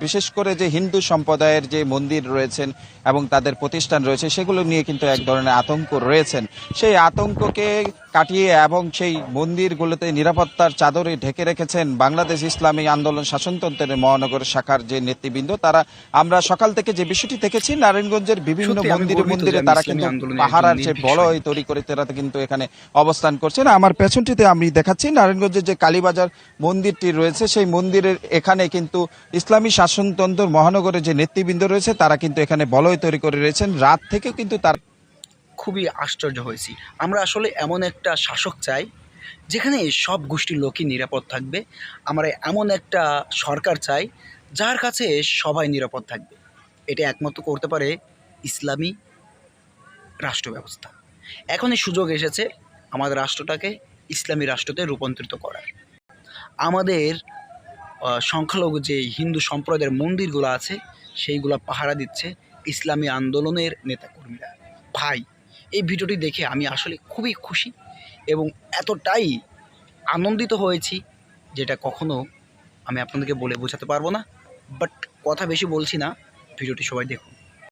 বিশেষ করে যে হিন্দু সম্প্রদায়ের যে মন্দির রয়েছেন এবং তাদের প্রতিষ্ঠান রয়েছে, সেগুলো নিয়ে কিন্তু এক ধরনের আতঙ্ক রয়েছেন। সেই আতঙ্ককে কাটিয়ে এবং সেই মন্দিরগুলোতে নিরাপত্তার চাদরে ঢেকে রেখেছেন বাংলাদেশ ইসলামী আন্দোলন শাসনতন্ত্রের মহানগর শাখার যে নেতৃবৃন্দ তারা আমরা সকাল থেকে যে বিষয়টি দেখেছি নারায়ণগঞ্জের বিভিন্ন মন্দিরে মন্দিরে তারা কিন্তু পাহারার যে বড়। তৈরি করে তারা কিন্তু এখানে অবস্থান করছেন আমার পেছনটিতে আমি দেখাচ্ছি নারায়ণগঞ্জের যে কালীবাজার মন্দিরটি রয়েছে সেই মন্দিরের এখানে কিন্তু ইসলামী শাসনতন্ত্র মহানগরের যে নেতৃবৃন্দ রয়েছে তারা কিন্তু এখানে বলয় তৈরি করে রয়েছেন রাত থেকে কিন্তু তার খুবই আশ্চর্য হয়েছি। আমরা আসলে এমন একটা শাসক চাই, যেখানে সব গোষ্ঠীর লোকই নিরাপদ থাকবে। আমরা এমন একটা সরকার চাই, যার কাছে সবাই নিরাপদ থাকবে। এটা একমাত্র করতে পারে ইসলামী রাষ্ট্র ব্যবস্থা এখনই সুযোগ এসেছে আমাদের রাষ্ট্রটাকে ইসলামী রাষ্ট্রতে রূপান্তরিত করার। আমাদের সংখ্যালঘু যে হিন্দু সম্প্রদায়ের মন্দিরগুলো আছে, সেইগুলো পাহারা দিচ্ছে ইসলামী আন্দোলনের নেতাকর্মীরা। ভাই এই ভিডিওটি দেখে আমি আসলে খুবই খুশি এবং এতটাই আনন্দিত হয়েছি যেটা কখনো আমি আপনাদেরকে বলে বোঝাতে পারব না বাট কথা বেশি বলছি না, ভিডিওটি সবাই দেখুন।